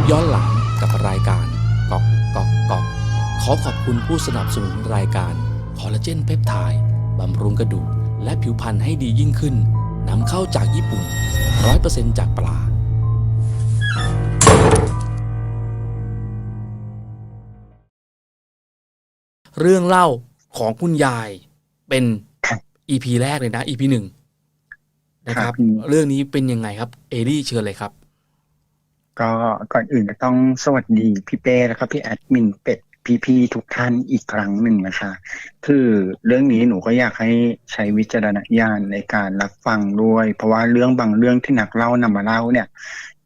ปย้อนหลังกับรายการกอกกอกกอกขอขอบคุณผู้สนับสนุนรายการคอลลาเจนเพปไทด์บำรุงกระดูกและผิวพรรณให้ดียิ่งขึ้นนำเข้าจากญี่ปุ่น 100%จากปลาเรื่องเล่าของคุณยายเป็นครับ EP แรกเลยนะ EP หนึ่งนะครับครับ เรื่องนี้เป็นยังไงครับ เอรี่เชิญเลยครับ ก็ก่อนอื่นก็ต้องสวัสดีพี่เป้แล้วก็พี่แอดมินเป็ดพี่ๆทุกท่านอีกครั้งหนึ่งนะคะ คือเรื่องนี้หนูก็อยากให้ใช้วิจารณญาณในการรับฟังด้วย เพราะว่าเรื่องบางเรื่องที่นักเล่านำมาเล่าเนี่ย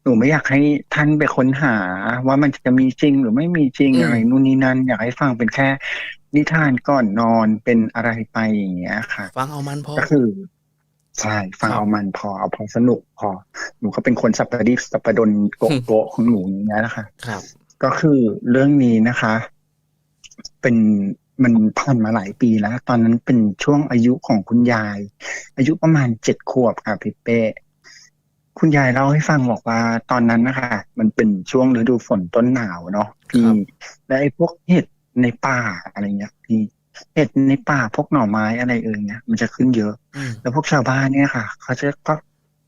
หนูไม่อยากให้ท่านไปค้นหาว่ามันจะมีจริงหรือไม่มีจริงอืมอะไรนู่นนี่นั่นอยากให้ฟังเป็นแค่นิทานก่อนนอนเป็นอะไรไปอย่างเงี้ยค่ะ ฟังเอามันพอก็คือ ใช่ฟังครับเอามันพอเอาพอสนุกพอ หนูก็เป็นคนสัปปะดิบสัปปะดนโกะโกะของหนูอย่างเงี้ยนะคะ ครับ ก็คือเรื่องนี้นะคะ เป็นมันผ่านมาหลายปีแล้ว ตอนนั้นเป็นช่วงอายุของคุณยาย อายุประมาณเจ็ดขวบค่ะพี่เป้คุณยายเล่าให้ฟังบอกว่าตอนนั้นนะคะ มันเป็นช่วงฤดูฝนต้นหนาวเนาะพี่ครับและไอ้พวกเห็ดในป่าอะไรเงี้ยพี่ เห็ดในป่าพวกหน่อไม้อะไรเอ่ยเนี่ยมันจะขึ้นเยอะอืมแล้วพวกชาวบ้านเนี่ยค่ะ เขาจะก็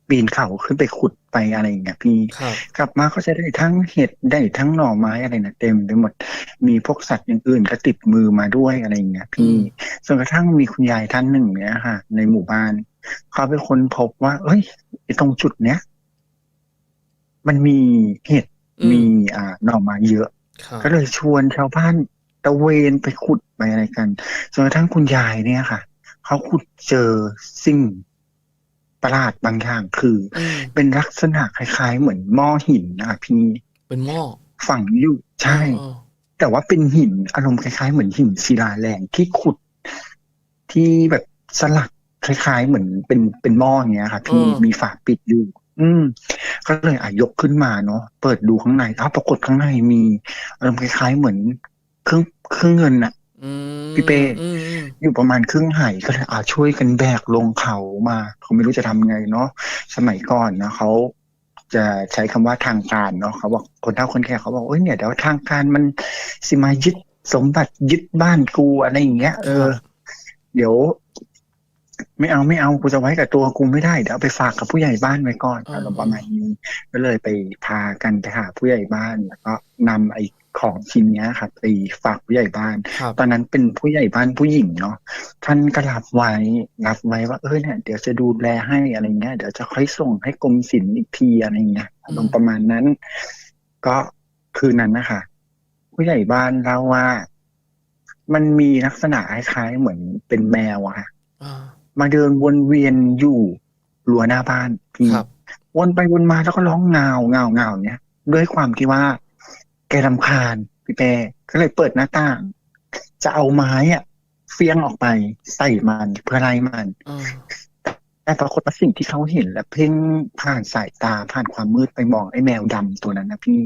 ปีนเขาขึ้นไปขุดไปอะไรอย่างเงี้ยพี่ครับกลับมาก็จะได้ทั้งเห็ดได้ทั้งหน่อไม้อะไรนะเต็มไปหมดมีพวกสัตว์อย่างอื่นก็ติดมือมาด้วยอะไรอย่างเงี้ยพี่อืมจนกระทั่งมีคุณยายท่านหนึ่งเนี่ยค่ะ ในหมู่บ้านเขาไปค้นพบว่า เอ้ยไอ้ตรงจุดเนี้ยมันมีเห็ดอืมมีอ่าหน่อไม้เยอะครับก็เลยชวนชาวบ้าน ตะเวนไปขุดไปอะไรกันจนกระทั่งคุณยายเนี่ยค่ะ เขาขุดเจอสิ่งประหลาดบางอย่างคืออืมเป็นลักษณะคล้าย ๆ เหมือนหม้อหินนะคะพี่เป็นหม้อฝังอยู่ใช่เออแต่ว่าเป็นหินอารมณ์คล้าย ๆ เหมือนหินศิลาแรงที่ขุด ที่แบบสลักคล้าย ๆ เหมือนเป็นเป็นหม้ออย่างเงี้ยค่ะ พี่มีฝาปิดอยู่ อืม ก็เลยอะยกขึ้นมาเนาะเปิดดูข้างในอ้าวปรากฏข้างในมีอารมณ์คล้าย ๆ เหมือนเครื่องเครื่องเงินอะอืมพี่เป้อืมอืมอยู่ประมาณครึ่งไหก็เลยอ่าช่วยกันแบกลงเขามาเขาไม่รู้จะทำไงเนาะสมัยก่อนนะเขาจะใช้คำว่าทางการเนาะเขาบอกคนเฒ่าคนแก่เขาบอกเอ้ยเนี่ยเดี๋ยวทางการมันสิมายึดสมบัติยึดบ้านกูอะไรอย่างเงี้ยเออ เดี๋ยว ไม่เอาไม่เอากูจะไว้กับตัวกูไม่ได้เดี๋ยวเอาไปฝากกับผู้ใหญ่บ้านไว้ก่อนอารมณ์ประมาณนี้ก็เลยไปพากันไปหาผู้ใหญ่บ้านแล้วก็นำไอ้ ของชิ้นเนี้ยครับไปฝากผู้ใหญ่บ้านครับตอนนั้นเป็นผู้ใหญ่บ้านผู้หญิงเนาะท่านก็รับไว้รับไว้ว่าเออเนี่ยเดี๋ยวจะดูแลให้อะไรเงี้ยเดี๋ยวจะค่อยส่งให้กรมศิลป์อีกทีอะไรเงี้ยอารมณ์ประมาณนั้น ก็คืนนั้นนะคะผู้ใหญ่บ้านเล่าว่า มันมีลักษณะคล้ายๆเหมือนเป็นแมวอะค่ะอ่ามาเดินวนเวียนอยู่รั้วหน้าบ้านพี่ครับวนไปวนมาแล้วก็ร้องเงาเงาเงาเนี่ยด้วยความที่ว่า แกรำคาญพี่เป้ก็เลยเปิดหน้าต่าง จะเอาไม้อะเฟี้ยงออกไปใส่มันเพื่อไล่มันอ่าแต่ปรากฏว่าสิ่งที่เขาเห็นและเพ่งผ่านสายตาผ่านความมืดไปมองไอ้แมวดำตัวนั้นนะพี่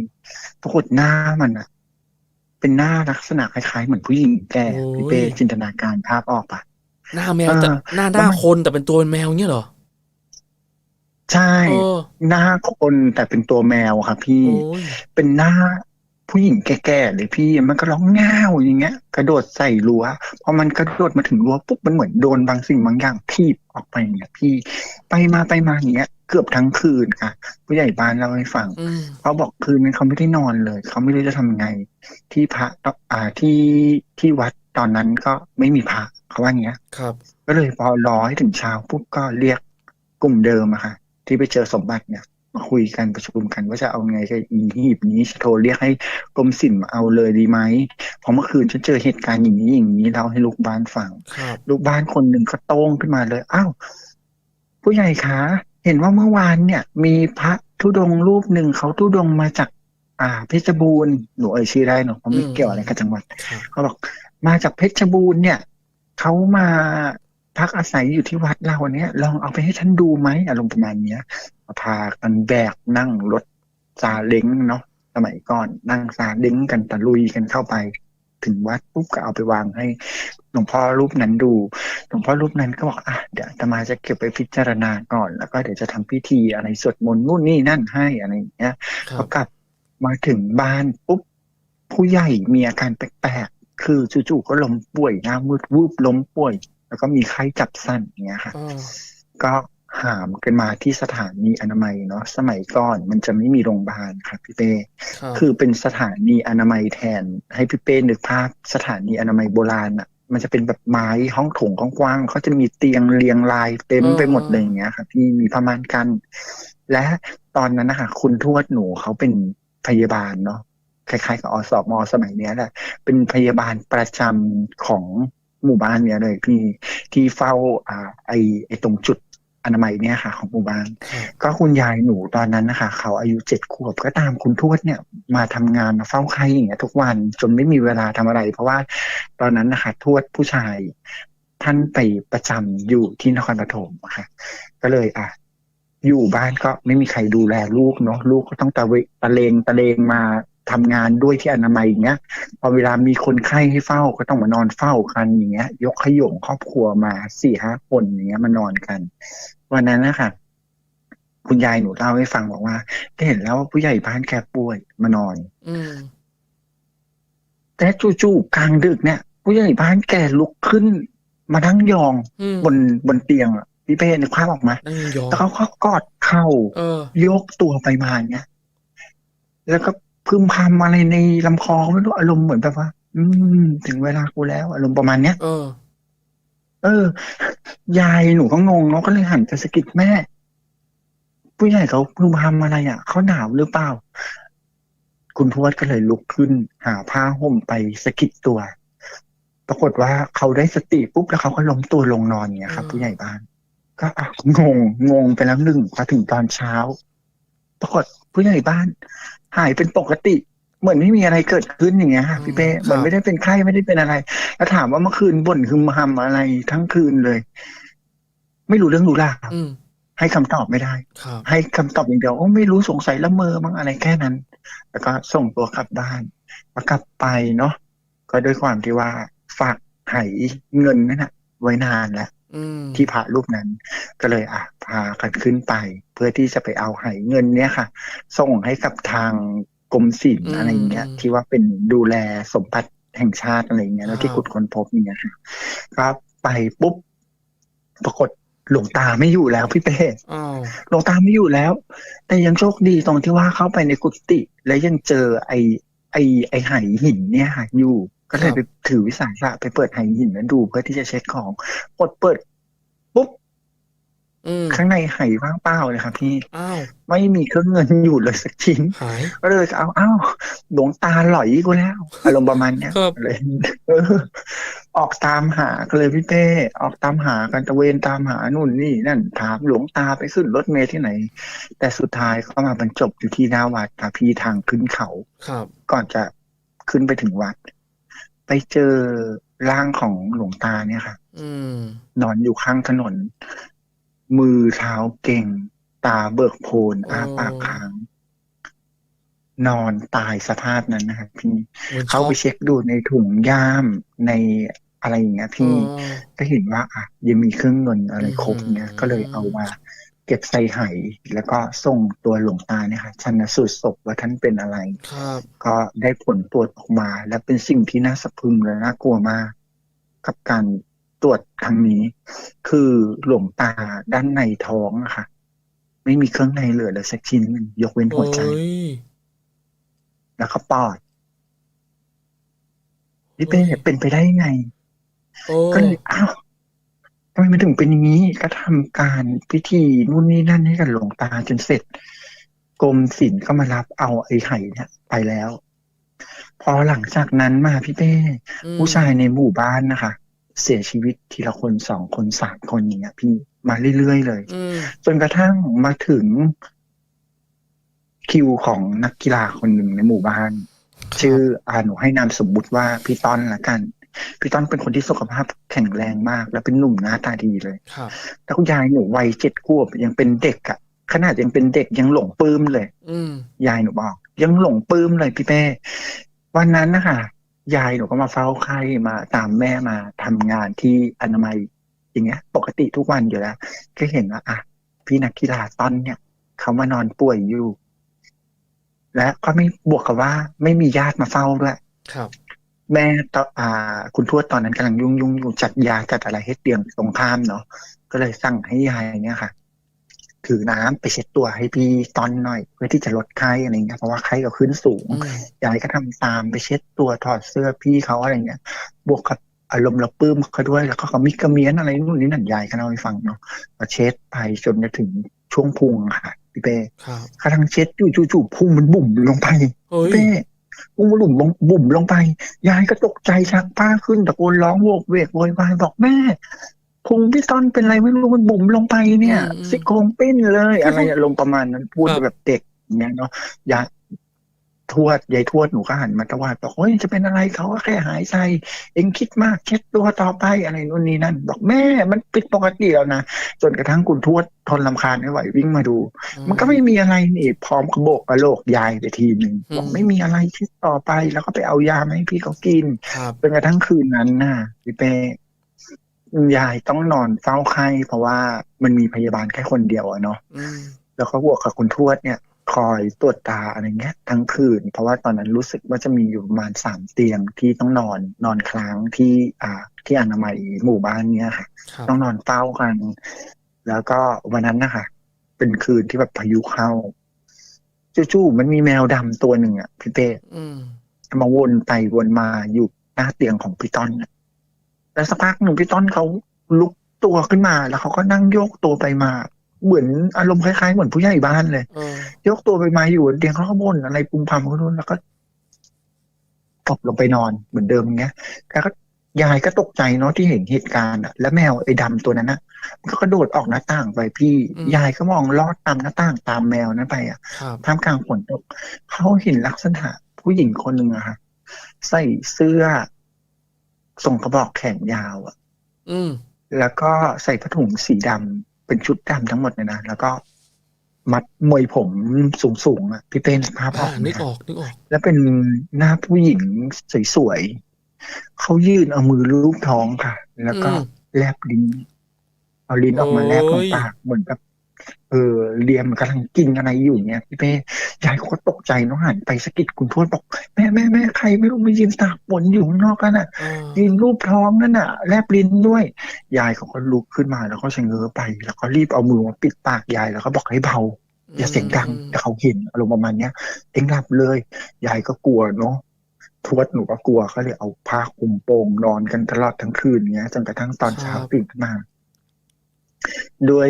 ปรากฏหน้ามันอะเป็นหน้าลักษณะคล้ายๆเหมือนผู้หญิงแก่พี่เป้จินตนาการภาพออกปะหน้าแมวแต่เออหน้าหแล้วน้ามันคนแต่เป็นตัวเป็นแมวเงี้ยเหรอใช่เออหน้าคนแต่เป็นตัวแมวค่ะพี่โอ้ยเป็นหน้า ผู้หญิงแก่ๆเลยพี่มันก็ร้องง่าวอย่างเงี้ย กระโดดใส่รั้วพอมันกระโดดมาถึงรั้วปุ๊บมันเหมือนโดนบางสิ่งบางอย่างทีบออกไปอย่างเงี้ยพี่ไปมาไปมาอย่างเงี้ย เกือบทั้งคืนค่ะ ผู้ใหญ่บ้านเล่าให้ฟังอืมเขาบอกคืนนั้นเขาไม่ได้นอนเลย เขาไม่รู้จะทำไง ที่พระอ่าที่ที่วัดตอนนั้นก็ไม่มีพระเขาว่าอย่างเงี้ยครับ ก็เลยพอรอให้ถึงเช้าปุ๊บก็เรียกกลุ่มเดิมอะค่ะ ที่ไปเจอสมบัติเนี่ย มาคุยกันประชุมกันว่าจะเอาไงกับอีหีบนี้จะโทรเรียกให้กรมศิลป์มาเอาเลยดีไหมเพราะเมื่อคืนฉันเจอเหตุการณ์อย่างนี้อย่างนี้เล่าให้ลูกบ้านฟังครับลูกบ้านคนหนึ่งก็โต้งขึ้นมาเลยอ้าวผู้ใหญ่คะเห็นว่าเมื่อวานเนี่ย มีพระธุดงค์รูปหนึ่งเขาธุดงค์มาจาก อ่า เพชรบูรณ์หนูเอ่ยชื่อได้หนูเพราะไม่เกี่ยวอะไรกับจังหวัดครับเขาบอกมาจากเพชรบูรณ์เนี่ยเขามาพักอาศัยอยู่ที่วัดเราเนี่ย ลองเอาไปให้ท่านดูไหมอารมณ์ประมาณเนี้ย พากันแบกนั่งรถซาเล้งเนาะสมัยก่อนนั่งซาเล้งกันตะลุยกันเข้าไป ถึงวัดปุ๊บก็เอาไปวางให้หลวงพ่อรูปนั้นดูหลวงพ่อรูปนั้นก็บอกอะเดี๋ยวอาตมาจะเก็บไปพิจารณาก่อน แล้วก็เดี๋ยวจะทำพิธีอะไรสวดมนต์นู่นนี่นั่นให้อะไรอย่างเงี้ยครัเขาบกลับมาถึงบ้านปุ๊บผู้ใหญ่มีอาการแปลกๆคือจู่ๆก็ล้มป่วยหน้ามืดวูบล้มป่วย แล้วก็มีไข้จับสั้นอย่างเงี้ยค่ะอ่าก็ หามกันมาที่สถานีอนามัยเนาะสมัยก่อนมันจะไม่มีโรงพยาบาลครับพี่เป้ครับคือเป็นสถานีอนามัยแทน ให้พี่เป้นึกภาพสถานีอนามัยโบราณอะมันจะเป็นแบบไม้ห้องโถงกว้างๆเขาจะมีเตียงเรียงรายเต็มไปหมดเลยอย่างเงี้ยครับพี่มีประมาณกัน และตอนนั้นนะคะคุณทวดหนูเขาเป็นพยาบาลเนาะคล้ายๆกับอสมสมัยเนี้ยแหละเป็นพยาบาลประจำของหมู่บ้านเนี้ยเลยพี่ที่เฝ้าอ่าไอไอตรงจุด อนามัยเนี่ยค่ะของหมู่บ้านครับก็คุณยายหนูตอนนั้นนะคะ เขาอายุเจ็ดขวบก็ตามคุณทวดเนี่ย มาทำงานมาเฝ้าไข้อย่างเงี้ยทุกวันจนไม่มีเวลาทำอะไร เพราะว่าตอนนั้นนะคะทวดผู้ชาย ท่านไปประจำอยู่ที่นครปฐมอะค่ะ ก็เลยอะอยู่บ้านก็ไม่มีใครดูแลลูกเนาะลูกก็ต้องตะเวตะเลงตะเลงมา ทำงานด้วยที่อนามัยอย่างเงี้ย พอเวลามีคนไข้ให้เฝ้าก็ต้องมานอนเฝ้ากันอย่างเงี้ย ยกขยงครอบครัวมาสี่ห้าคนอย่างเงี้ยมานอนกัน วันนั้นนะคะคุณยายหนูเล่าให้ฟังบอกว่าได้เห็นแล้วว่าผู้ใหญ่บ้านแกป่วยมานอน อืมแต่จู่ๆกลางดึกเนี่ย ผู้ใหญ่บ้านแกลุกขึ้น มานั่งยองอืมบนบนเตียงอะพี่เป้นึกภาพออกมานั่งยองแล้วเขาก็กอดเข่าเออยกตัวไปมาอย่างเงี้ยแล้วก็ พึมพำอะไรในลำคอไม่รู้อารมณ์เหมือนแบบว่า อืม ถึงเวลากูแล้ว อารมณ์ประมาณเนี้ยเออ เออ ยายหนูก็งงเนาะก็เลยหันไปสะกิดแม่ ผู้ใหญ่เขาพึมพำอะไรอะเขาหนาวหรือเปล่า คุณทวดก็เลยลุกขึ้น หาผ้าห่มไปสะกิดตัว ปรากฏว่าเขาได้สติปุ๊บแล้วเขาก็ล้มตัวลงนอนอย่างเงี้ยครับอืมผู้ใหญ่บ้าน ก็อะงงงงไปแล้วหนึ่งพอถึงตอนเช้า ปรากฏผู้ใหญ่บ้าน หายเป็นปกติ เหมือนไม่มีอะไรเกิดขึ้นอย่างเงี้ยค่ะพี่เป้เหมือนไม่ได้เป็นไข้ไม่ได้เป็นอะไร แล้วถามว่าเมื่อคืนบ่นคือมาทำอะไรทั้งคืนเลย ไม่รู้เรื่องรู้ราวอืมให้คำตอบไม่ได้ครับให้คำตอบอย่างเดียวโอ้ไม่รู้สงสัยละเมอมั้งอะไรแค่นั้น แล้วก็ส่งตัวกลับบ้านพอกลับไปเนาะก็ด้วยความที่ว่าฝากไหเงินนั่นนะไว้นานแล้วอืม ที่พระรูปนั้น ก็เลยอะพากันขึ้นไป เพื่อที่จะไปเอาไหเงินเนี้ยค่ะ ส่งให้กับทางกรมศิลป์อะไรอย่างเงี้ย ที่ว่าเป็นดูแลสมบัติแห่งชาติอะไรอย่างเงี้ยแล้วที่ขุดค้นพบเนี่ยค่ะก็ไปปุ๊บปรากฏหลวงตาไม่อยู่แล้วพี่เป้อ้าวหลวงตาไม่อยู่แล้ว แต่ยังโชคดีตรงที่ว่าเข้าไปในกุฏิแล้วยังเจอไอไอไอไหหินเนี่ยค่ะอยู่ ก็เลยไปถือวิสาสะไปเปิดไหหินนั้นดูเพื่อที่จะเช็คของกดเปิดปุ๊บอืมข้างในไหว่างเปล่าเลยครับพี่อ้าวไม่มีเครื่องเงินอยู่เลยสักชิ้นหายก็เลยเอาเอ้าหลวงตาหลอยกูแล้วอารมณ์ประมาณเนี้ยครับเลยเออออกตามหาก็เลยพี่เป้ออกตามหากันตะเวนตามหานู่นนี่นั่นถามหลวงตาไปขึ้นรถเมล์ที่ไหน แต่สุดท้ายก็มาบรรจบอยู่ที่หน้าวัดค่ะพี่ทางขึ้นเขาครับ ก่อนจะขึ้นไปถึงวัด ไปเจอร่างของหลวงตาเนี่ยค่ะอืมนอนอยู่ข้างถนน มือเท้าเก่ง ตาเบิกโพลนอ้าปากค้าง นอนตายสภาพนั้นนะครับพี่หมือนเขาไปช็อกเช็คดูในถุงย่ามในอะไรอย่างเงี้ยพี่อ๋อก็เห็นว่าอะยังมีเครื่องเงินอะไรครบเงี้ยอืมก็เลยเอามาเก็บใส่ไหแล้วก็ส่งตัวหลวงตาเนี่ยค่ะชันสูตรศพว่าท่านเป็นอะไรครับก็ได้ผลตรวจออกมา และเป็นสิ่งที่น่าสะพรึงและน่ากลัวมากกับการตรวจครั้งนี้ คือหลวงตาด้านในท้องอะค่ะ ไม่มีเครื่องในเหลือเลยสักชิ้นหนึ่งยกเว้นหัวใจโอ้ยแล้วก็ปอดพี่เป้โอ้ยเป็นไปได้ยังไงโอ้ก็เลยอ้าว ทำไมมันถึงเป็นอย่างนี้ก็ทำการพิธีนู่นนี่นั่นให้กับหลวงตาจนเสร็จกรมศิลป์ก็มารับเอาไอ้ไข่เนี่ย ไปแล้ว พอหลังจากนั้นมาพี่เป้อืมผู้ชายในหมู่บ้านนะคะ เสียชีวิตทีละคนสองคนสามคนอย่างเงี้ย พี่มาเรื่อยๆเลยอืมจนกระทั่งมาถึงคิวของนักกีฬาคนหนึ่งในหมู่บ้าน ชื่ออ่าหนูให้นามสมมุติว่าพี่ต้อนละกัน พี่ต้อนเป็นคนที่สุขภาพแข็งแรงมาก และเป็นหนุ่มหน้าตาดีเลยครับแล้วคุณยายหนูวัยเจ็ดขวบยังเป็นเด็กอะขนาดยังเป็นเด็กยังหลงปลื้มเลย อืมยายหนูบอก ยังหลงปลื้มเลยพี่เป้วันนั้นนะคะยายหนูก็มาเฝ้าไข้มาตามแม่มาทำงานที่อนามัยอย่างเงี้ย ปกติทุกวันอยู่แล้ว ก็เห็นว่าอะพี่นักกีฬาต้อนเนี่ยเขามานอนป่วยอยู่ และก็ไม่บวกกับว่าไม่มีญาติมาเฝ้าด้วย ครับ แม่ตออ่า คุณทวดตอนนั้นกำลังยุ่งยุ่งอยู่จัดยาจัดอะไรให้เตียงตรงข้ามเนาะก็เลยสั่งให้ยายเนี่ยค่ะ ถือน้ำไปเช็ดตัวให้พี่ตอนหน่อย เพื่อที่จะลดไข้อะไรเงี้ยเพราะว่าไข้ก็ขึ้นสูงอืมยายก็ทำตามไปเช็ดตัวถอดเสื้อพี่เขาอะไรเงี้ย บวกกับอารมณ์เราปลื้มเขาด้วย แล้วก็เขามิกระเมียนอะไรนู่นนี่นั่นยายก็เล่าให้ฟังเนาะก็เช็ดไปจนจะถึงช่วงพุงอะค่ะพี่เป้ครับกำลังเช็ดอยู่จู่ๆพุงมันบุ่มลงไปเฮ้ยเป้ พุงมันบุ่มลงบุ่มลงไป ยายก็ตกใจชักผ้าขึ้นตะโกนร้องโวกเวกโวยวายบอกแม่พุงพี่ต้นเป็นไรไม่รู้มันบุ่มลงไปเนี่ยซี่โครงปิ้นเลย อะไรอารมณ์ประมาณนั้นพูดแบบเด็กอย่างเงี้ยเนาะยาย ทวดยายทวดหนูก็หันมาตวาดบอกเฮ้ยจะเป็นอะไรเขาก็แค่หายใจเองคิดมากเช็ดตัวต่อไปอะไรนู่นนี่นั่น บอกแม่มันผิดปกติแล้วนะจนกระทั่งคุณทวดทนลำคาญไม่ไหววิ่งมาดู มันก็ไม่มีอะไรนี่พร้อมกระโบกกระโหลกยายไปทีหนึ่งบอกไม่มีอะไรคิดต่อไป แล้วก็ไปเอายามาให้พี่เขากินครับจนกระทั่งคืนนั้นน่ะพี่เป้ยายต้องนอนเฝ้าไข้เพราะว่ามันมีพยาบาลแค่คนเดียวอะเนาะอืมแล้วก็บวกกับคุณทวดเนี่ย คอยตรวจตาอะไรเงี้ยทั้งคืน เพราะว่าตอนนั้นรู้สึกว่าจะมีอยู่ประมาณสามเตียงที่ต้องนอนนอนค้างที่อ่าที่อนามัยหมู่บ้านเนี้ยค่ะครับต้องนอนเฝ้ากัน แล้วก็วันนั้นนะคะเป็นคืนที่แบบพายุเข้าจู่ๆมันมีแมวดำตัวหนึ่งอะพี่เป้อืมมาวนไปวนมาอยู่หน้าเตียงของพี่ต้นน่ะแล้วสักพักหนึ่งพี่ต้นเขาลุกตัวขึ้นมาแล้วเขาก็นั่งโยกตัวไปมา เหมือนอารมณ์คล้ายๆเหมือนผู้ใหญ่บ้านเลยเออยกตัวไปมาอยู่บนเตียงเขาก็บ่นอะไรปุมพำเขาโน่นแล้วก็ตบลงไปนอนเหมือนเดิมอย่างเงี้ยแล้วก็ยายก็ตกใจเนาะที่เห็นเหตุการณ์อะแล้วแมวไอ้ดำตัวนั้นนะมันก็กระโดดออกหน้าต่างไปพี่ยายก็มองลอดตามหน้าต่างตามแมวนั้นไปอะครับท่ามกลางฝนตกเขาเห็นลักษณะผู้หญิงคนหนึ่งอะค่ะใส่เสื้อส่งกระบอกแขนยาวอะอืมแล้วก็ใส่ผ้าถุงสีดำ เป็นชุดดำทั้งหมดเลยนะ แล้วก็มัดมวยผมสูงๆอะพี่เต้นภาพออ่าอกไหมนึกอคะอกนึกออก แล้วเป็นหน้าผู้หญิงสวยๆเขายื่นเอามือลูบท้องค่ะ แล้วก็อืมแลบลิ้น เอาลิ้นออกมาแลบตรงโอ้ยปากเหมือนแบบ เออเลียมนกำลังกินอะไรอยู่เนี่ยพี่เป้ยายเขาก็ตกใจเน้องหันไปสะกิดคุณทวดบอกแม่แม่แม่ใครไม่รู้มายืนตากฝนอยู่ข้างนอกกันอะอ่ายืนรูปท้องนั่นน่ะ แลบลิ้นด้วย ยายเขาก็ลุกขึ้นมาแล้วก็ชะเง้อไป แล้วก็รีบเอามือมาปิดปากยายแล้วก็บอกให้เบาอย่าเสียงดังแต่เขาเห็นอารมณ์ประมาณเนี้ยเองหลับเลย ยายก็กลัวเนาะทวดหนูก็กลัวก็เลยเอาผ้าคลุมโปงนอนกันตลอดทั้งคืนเงี้ยจนกระทั่งตอนเช้าตื่นขึ้นมาด้วย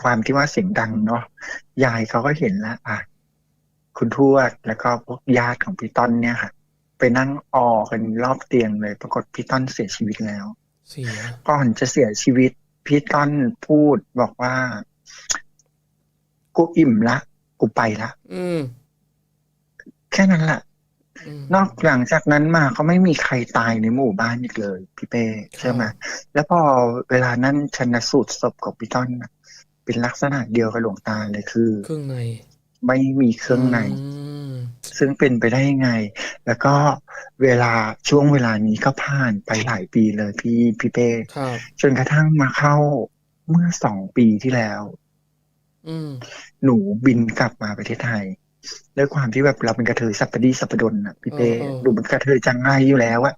ความที่ว่าเสียงดังเนาะยายเขาก็เห็นแล้วอะคุณทวดแล้วก็พวกญาติของพี่ต้นเนี่ยค่ะ ไปนั่งออกันรอบเตียงเลย ปรากฏพี่ต้นเสียชีวิตแล้วเสียก่อนจะเสียชีวิตพี่ต้นพูดบอกว่า กูอิ่มละกูไปละอืมแค่นั้นแหละอืมนอกหลังจากนั้นมาก็ไม่มีใครตายในหมู่บ้านอีกเลย พี่เป้ใช่ไหมครับแล้วพอเวลานั้นชันสูตรศพของพี่ต้นน่ะ เป็นลักษณะเดียวกับหลวงตาเลยคือ เครื่องใน ไม่มีเครื่องในอืมซึ่งเป็นไปได้ยังไง แล้วก็เวลาช่วงเวลานี้ก็ผ่านไปหลายปีเลยพี่พี่เป้ครับจนกระทั่งมาเข้าเมื่อสองปีที่แล้วอืมหนูบินกลับมาประเทศไทย ด้วยความที่แบบเราเป็นกระเทยสัปปดีสัปปดนอะพี่เป้เออเออหนูเป็นกระเทยจังไรอยู่แล้วอะ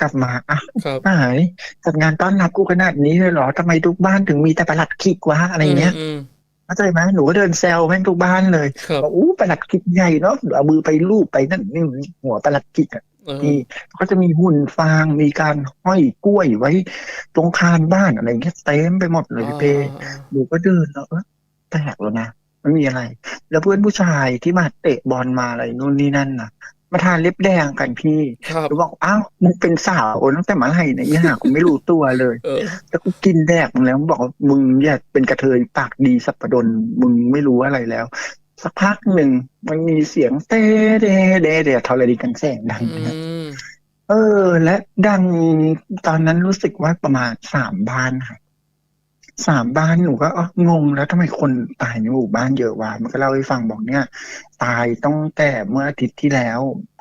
กลับมาอะครับหายจัดงานต้อนรับกูขนาดนี้เลยเหรอทำไมทุกบ้านถึงมีแต่ประหลัดขิกวะอะไรเงี้ยอืมเข้าใจไหมหนูก็เดินแซวแม่งทุกบ้านเลยครับบอกอู้ประหลัดขิกใหญ่เนาะเอามือไปลูบไปนั่นนี่หัวประหลัดขิกอะเออนี่ก็จะมีหุ่นฟางมีการห้อยกล้วยไว้ตรงคานบ้านอะไรเงี้ยเต็มไปหมดเลยพี่เป้อ่า หนูก็เดินแล้วเออแปลกแล้วนะ ไม่มีอะไร แล้วเพื่อนผู้ชายที่มาเตะบอลมาอะไรนู่นนี่นั่นน่ะ มาทานเล็บแดงกันพี่ครับหนูบอกอ้าวมึงเป็นสาวตั้งแต่เมื่อไหร่เนี่ยยี่ห้ากูไม่รู้ตัวเลยเออแล้วกูกินแดกมึงแล้วมึงบอกว่ามึงเนี่ยเป็นกระเทยปากดีสัปปดนมึงไม่รู้อะไรแล้ว สักพักหนึ่งมันมีเสียงเต้เดเดเดทรณีกันแสงดังอืนะมเออ และดังตอนนั้นรู้สึกว่าประมาณสามบ้านค่ะ สามบ้านหนูก็เอ้องงแล้วทำไมคนตายในหมู่บ้านเยอะวะมันก็เล่าให้ฟังบอกเนี่ย ตายต้องแต่เมื่ออาทิตย์ที่แล้ว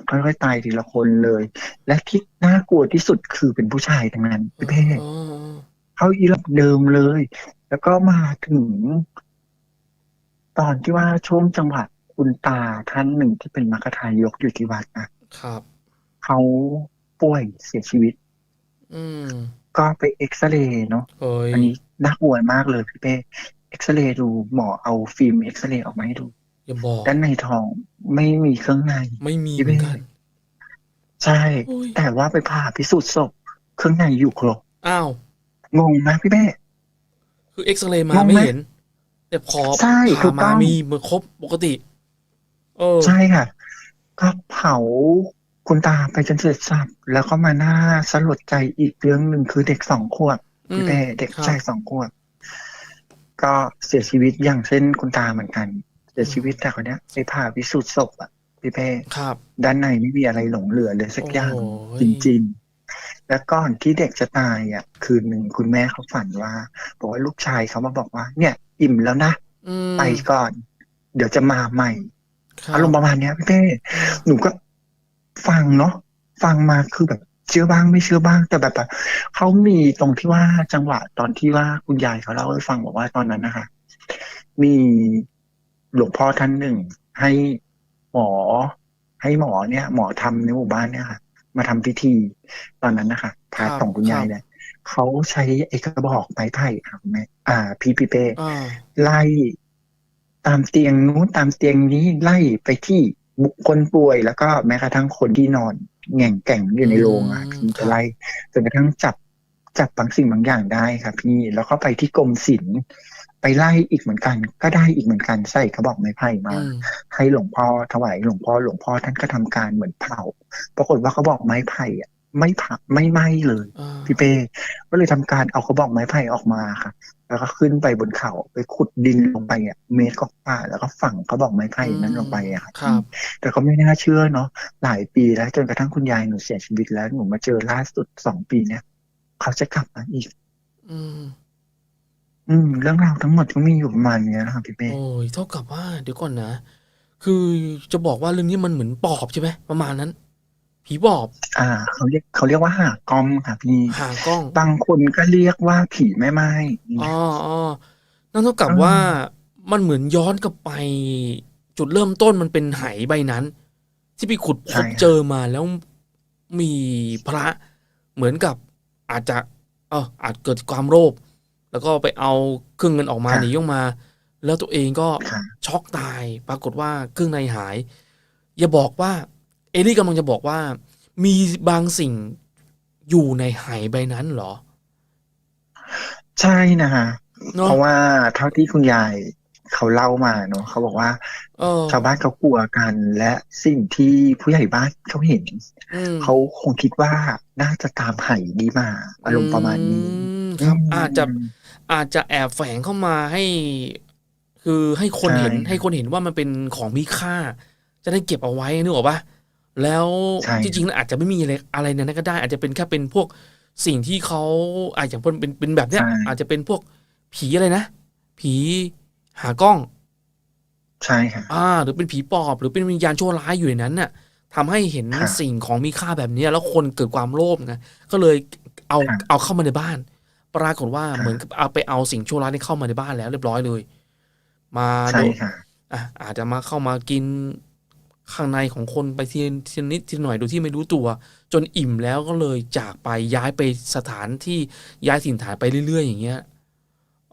ค่อยๆตายทีละคนเลย และที่น่ากลัวที่สุดคือเป็นผู้ชายทั้งนั้นพี่เพ่อ๋อเขาอีหลับเดิมเลย แล้วก็มาถึง ตอนที่ว่าช่วงจังหวะคุณตาท่านหนึ่งที่เป็นมรรคทายกอยู่ที่วัดนะครับเขาป่วยเสียชีวิต อืม ก็ไปเอ็กซเรย์เนาะเฮ้ยอันนี้น่ากลัวมากเลยพี่เป้เอ็กซเรย์ดูหมอเอาฟิล์มเอ็กซเรย์ออกมาให้ดู อย่าบอก ด้านในท้องไม่มีเครื่องในไม่มีพี่เหมืเป้อนกัน ใช่ โอ้ย แต่ว่าไปผ่าพิสูจน์ศพเครื่องในอยู่ครบอ้าว งงไหมพี่เป้ คือเอ็กซเรย์มางงไหมไม่เห็น แต่พอใช่ถูผ่ากต้มาอง มีเหมือนครบปกติ เออ ใช่ค่ะก็เผา คุณตาไปจนเสร็จสับแล้วก็มาหน้าสลดใจอีกเรื่องหนึ่งคือเด็กสองขวบอืพี่มเป้เด็กครับชายสองขวบก็เสียชีวิตอย่างเช่นคุณตาเหมือนกัน เสียชีวิตแต่คนเนี้ยไปผ่าพิสูจน์ศพอะพี่เป้ครับด้านในไม่มีอะไรหลงเหลือเลยสักอย่างโอ้ยจริง ๆ แล้วก่อนที่เด็กจะตายอะ คืนหนึ่งคุณแม่เขาฝันว่าบอกว่าลูกชายเขามาบอกว่า เนี่ย อิ่มแล้วนะอืมไปก่อน เดี๋ยวจะมาใหม่คบอารมณ์ประมาณเนี้ยพี่เป้หนูก็ ฟังเนาะฟังมาคือแบบเชื่อบ้างไม่เชื่อบ้างแต่แบบแบบเขามีตรงที่ว่าจังหวะตอนที่ว่าคุณยายเขาเล่าให้ฟังบอกว่าตอนนั้นนะคะมีหลวงพ่อท่านหนึ่ง ให้หมอ ให้หมอเนี่ย หมอทำในหมู่บ้านเนี่ยค่ะ มาทำพิธี ตอนนั้นนะคะพาครับของคุณยายเนี่ยเขาใช้ไอ้กระบอกไม้ไผ่ค่ะคุณแม่อ่า พี่พี่เป้อ่าไล่ตามเตียงนู้นตามเตียงนี้ไล่ไปที่ บุคคลป่วยแล้วก็แม้กระทั่งคนที่นอนแง่งแก่งอยู่ในโรงอะอืมพี่จะไล่จนกระทั่งจับจับบางสิ่งบางอย่างได้ครับ พี่แล้วก็ไปที่กรมศิลป์ไปไล่อีกเหมือนกัน ก็ได้อีกเหมือนกันใส่กระบอกไม้ไผ่มาอืมให้หลวงพ่อถวายหลวงพ่อหลวงพ่อท่านก็ทำการเหมือนเผาปรากฏว่าเขาบอกไม้ไผ่อะ ไม่เผาไม่ไหม้เลยอ่าพี่เป้ก็เลยทำการเอากระบอกไม้ไผ่ออกมาค่ะ แล้วก็ขึ้นไปบนเขาไปขุดดินลงไปอะเมตรกว่าๆแล้วก็ฝังกระบอกไม้ไผ่นั้นลงไปอะครับแต่ก็ไม่น่าเชื่อเนาะหลายปีแล้วจนกระทั่งคุณยายหนูเสียชีวิตแล้วหนูมาเจอล่าสุดสองปีเนี่ยเขาจะกลับมาอีก อืม อืม เรื่องราวทั้งหมดก็มีอยู่ประมาณเนี้ยนะครับพี่เป้โอ้ยเท่ากับว่าเดี๋ยวก่อนนะคือจะบอกว่าเรื่องนี้มันเหมือนปอบใช่ไหมประมาณนั้น ผีปอบ อ่า เขาเรียกเขาเรียกว่าหากอมค่ะพี่ห่างกล้อง บางคนก็เรียกว่าผีแม่ไม้อ๋ออ๋อนั่นเท่ากับว่ามันเหมือนย้อนกลับไป จุดเริ่มต้นมันเป็นไหใบนั้น ที่ไปขุดพบเจอมาแล้วมีพระเหมือนกับอาจจะเอออาจเกิดความโลภแล้วก็ไปเอาเครื่องเงินออกมาหนีออกมา แล้วตัวเองก็ค่ะช็อกตาย ปรากฏว่าเครื่องในหาย อย่าบอกว่า เอลี่กำลังจะบอกว่า มีบางสิ่งอยู่ในไหใบนั้นเหรอ ใช่นะฮะเนาะเพราะว่าเท่าที่คุณยายเขาเล่ามาเนาะเขาบอกว่าเออชาวบ้านเขากลัวกัน และสิ่งที่ผู้ใหญ่บ้านเขาเห็นอืมเขาคงคิดว่าน่าจะตามไห่นี้มาอารมณ์ประมาณนี้อืมครับมอาจจะอาจจะแอบแฝงเข้ามาให้ คือให้คนใช่เห็นให้คนเห็นว่ามันเป็นของมีค่า จะได้เก็บเอาไว้นึกออกปะ แล้วใช่จริงๆแล้วอาจจะไม่มีอะไรอะไรในนั้นก็ได้ อาจจะเป็นแค่เป็นพวกสิ่งที่เขาอาจจะเป็นเป็นเป็นแบบเนี้ย อาจจะเป็นพวกผีอะไรนะ ผีหากล้อง ใช่ค่ะอ่า หรือเป็นผีปอบ หรือเป็นวิญญาณชั่วร้ายอยู่ในนั้นน่ะทำให้เห็นครับสิ่งของมีค่าแบบเนี้ยแล้วคนเกิดความโลภไงก็เลยเอาครับเอาเข้ามาในบ้าน ปรากฏว่าครับเหมือนกับเอาไปเอาสิ่งชั่วร้ายนี้เข้ามาในบ้านแล้ว เรียบร้อยเลย มาใช่โดยค่ะอะอาจจะมาเข้ามากิน ข้างในของคนไปทีทีนิดทีหน่อยโดยที่ไม่รู้ตัว จนอิ่มแล้วก็เลยจากไปย้ายไปสถานที่ย้ายถิ่นฐานไปเรื่อย ๆ อย่างเงี้ย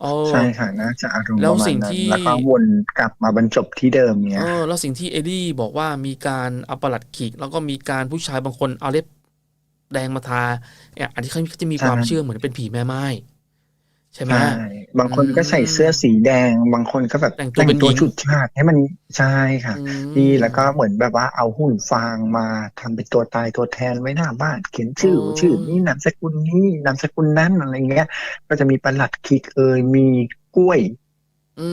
เออใช่ค่ะน่าจะอารมณ์แล้วประมาณสิ่งนั้นที่แล้วก็วนกลับมาบรรจบที่เดิมเนี้เอยอแล้วสิ่งที่เอดี้บอกว่ามีการเอาประหลัดขีกแล้วก็มีการผู้ชายบางคนเอาเล็บแดงมาทาเนี่ยอันที่เขาจะมีความเชื่อเหมือนเป็นผีแม่ไม้ ใช่ไหมใช่บางคนก็ใส่เสื้อสีแดง บางคนก็แบบแต่งตัวเป็นหญิงฉุดฉาดให้มันใช่ค่ะอืมนี่แล้วก็เหมือนแบบว่าเอาหุ่นฟางมาทำเป็นตัวตายตัวแทนไว้หน้าบ้านเขียนชื่ออชื่อนี้นามสกุลนี้นามสกุลนั้นอะไรเงี้ย ก็จะมีประหลัดคิกเอยมีกล้วยอืม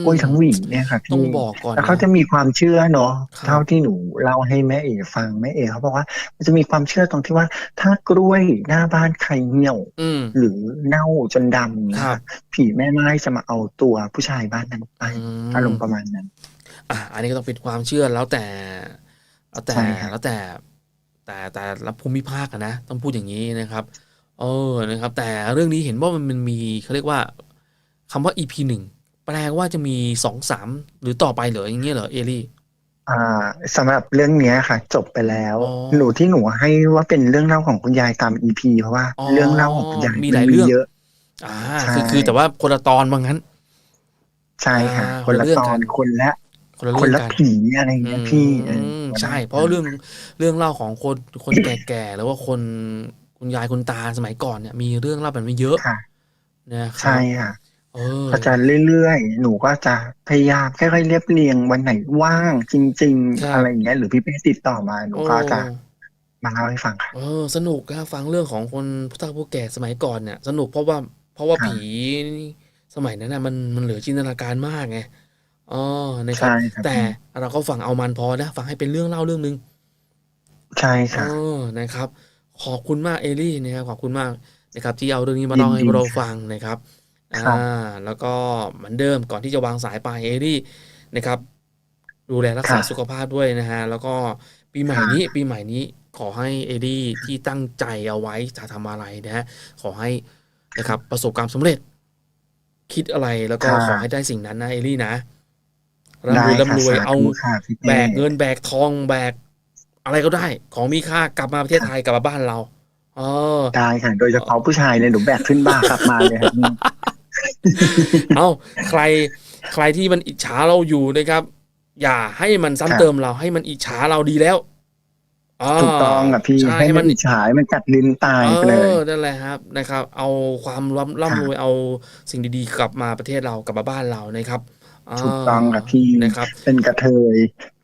กล้วยทั้งหวีเนี่ยค่ะต้องพี่บอกก่อนแล้วนะเขาจะมีความเชื่อเนาะครับเท่าที่หนูเล่าให้แม่เอ๋ฟังแม่เอ๋เขาบอกว่า มันจะมีความเชื่อตรงที่ว่า ถ้ากล้วยหน้าบ้านใครเหี่ยวอืมหรือเน่าจนดำเนี่ยครับผีแม่ไม้จะมาเอาตัวผู้ชายบ้านนั้นไปอืมอารมณ์ประมาณนั้น อะอันนี้ก็ต้องเป็นความเชื่อแล้วแต่แล้วแต่ใช่ครับแล้วแต่ แต่แต่ละภูมิภาคอะนะต้องพูดอย่างนี้นะครับเออนะครับ แต่เรื่องนี้เห็นว่ามันมันมีเขาเรียกว่าคำว่า EP หนึ่ง แปลว่าจะมีสองสามหรือต่อไปเหรออย่างเงี้ยเหรอเอลี่อ่าสำหรับเรื่องเนี้ยค่ะ จบไปแล้วอ๋อหนูที่หนูให้ว่าเป็นเรื่องเล่าของคุณยายตามอีพีเพราะว่าอ๋อเรื่องเล่าของคุณยายมีหลายเรื่องเยอะอ่าใช่คือคือแต่ว่าคนละตอนบางงั้น ใช่ค่ะอ่าคนละคนละเรื่องตอกันนคนละคนละคนเรื่องละกันผีอะไรอย่างเงี้ยพี่เอออืมคนละใช่ เพราะเรื่องเรื่องเล่าของคนคนแก่ๆหรือว่าคนคุณยายคุณตาสมัยก่อนเนี่ยมีเรื่องเล่าแบบนี้เยอะค่ะนะครับใช่ค่ะ เออก็จะเรื่อยๆ หนูก็จะพยายามค่อยๆเรียบเรียงวันไหนว่างจริงๆอะไรอย่างเงี้ย หรือพี่เป้ติดต่อมาหนูโอ้ก็จะมาเล่าให้ฟังค่ะ เออสนุกนะฟังเรื่องของคนผู้เฒ่าผู้แก่สมัยก่อนเนี่ยสนุกเพราะว่าเพราะว่าค่ะผีสมัยนั้นน่ะมันมันเหลือจินตนาการมากไงอ๋อนะครับ ใช่ครับแต่เราก็ฟังเอามันพอนะฟังให้เป็นเรื่องเล่าเรื่องหนึ่งใช่เอค่ะ อนะครับ ขอบคุณมากเอลี่นะครับขอบคุณมากนะครับ ที่เอาเรื่องนี้มาเล่าให้ยินดีเราค่ะ ฟังนะครับครับ อ่าแล้วก็เหมือนเดิมก่อนที่จะวางสายไปเอลี่นะครับ ดูแลรักษาสุขภาพด้วยนะฮะแล้วก็ปีใหม่นี้ปีใหม่นี้ขอให้เอลี่ที่ตั้งใจเอาไว้จะทำอะไรนะฮะขอให้นะครับ ประสบความสำเร็จ คิดอะไรแล้วก็ค่ะขอให้ได้สิ่งนั้นนะเอลี่นะได้ร่ำรวยค่ะร่ำรวยเอาสธุค่ะพี่แบเป้กเงินแบกทองแบกอะไรก็ได้ ของมีค่ากลับมาประเทศไทยกลับมาบ้านเรา เออได้ค่ะ โดยเฉพาะผู้ชายเลยหนูแบกขึ้นบ้ากลับมาเลยค่ะพี่ เอ้าใครใครที่มันอิจฉาเราอยู่นะครับ อย่าให้มันซ้ำครับเติมเราให้มันอิจฉาเราดีแล้วาถูกต้องอะพี่ใช่ให้ให้มัมันนอิจฉายมันกัดลิ้นตายเอไปเลยอนั่นแหละครับนะครับ เอาความร่ำร่ำรวยเอาสิ่งดีๆ กลับมาประเทศเรากลับมาบ้านเรานะครับาถูกต้องครับพี่นะครับ เป็นกระเทย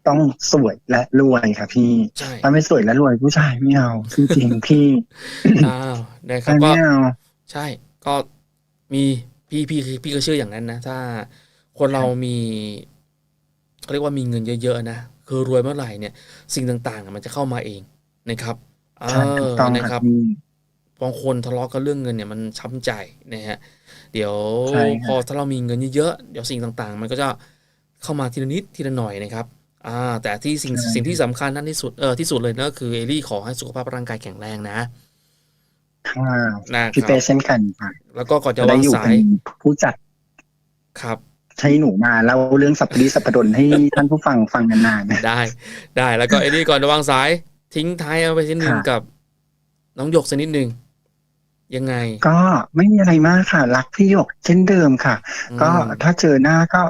ต้องสวยและรวยค่ะพี่ใช่ถ้าไม่สวยและรวยผู้ชายไม่เอาจริงๆพี่อ้าวนะครับก็ไม่เอาใช่ก็มี พี่พี่พี่ก็เชื่ออย่างนั้นนะ ถ้าคนเรามีเขาเรียกว่ามีเงินเยอะๆนะคือรวยเมื่อไหร่เนี่ย สิ่งต่างๆอะมันจะเข้ามาเองนะครับเอใช่ถูกต้องนะคครัรับบพี่บางคนทะเลาะกันเรื่องเงินเนี่ยมันช้ำใจนะฮะเดี๋ยวใช่ครับพอถ้าเรามีเงินเยอะๆเดี๋ยวสิ่งต่างๆ มันก็จะเข้ามาทีละนิดทีละหน่อยนะครับอ่าแต่ที่สิ่งสิ่งที่สำคัญนั่นที่สุดเออที่สุดเลยนะก็คือเอลี่ขอให้สุขภาพร่างกายแข็งแรงนะ ค่ะนะคพี่รัเป้บเช่นกันค่ะ แล้วก็ก่อนจะจะได้วางอยู่สาเป็ยนผู้จัดครับให้หนูมาเล่าเรื่องสัปปะรีสัปปะดนให้ท่านผู้ฟังฟังนานๆนะได้ ได้แล้วก็เอลี่ก่อนจะวางสาย ทิ้งท้ายเอาไปชิ้นหนึ่งค่ะกับ น้องหยกสักนิดหนึ่งยังไง ก็ไม่มีอะไรมากค่ะ รักพี่หยกเช่นเดิมค่ะอืมก็ถ้าเจอหน้าก็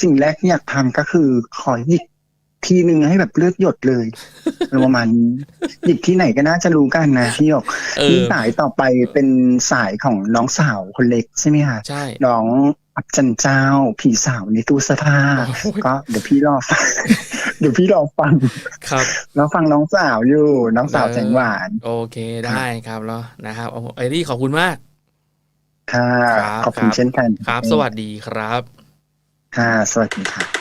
สิ่งแรกที่อยากทำก็คือขอหยิก ทีหนึ่งให้แบบเลือดหยดเลยประมาณนี้หยิกที่ไหนก็น่าจะรู้กันนะพี่หยกเอนี่อสายต่อไปเป็นสายของน้องสาวคนเล็กใช่ไหมคะใช่น้องอับจันเจ้า ผีสาวในตู้เสื้อผ้าโอ้ยก็เดี๋ยวพี่รอฟังเดี๋ยวพี่รอฟังครับแล้วฟังน้องสาวอยู่ น้องสาวแสงหวาน โอเคได้ครับแล้วนะครับเอาเอลี่ขอบคุณมากค่ะครับขอบคุณครับเช่นกันครับ สวัสดีครับค่ะสวัสดีค่ะ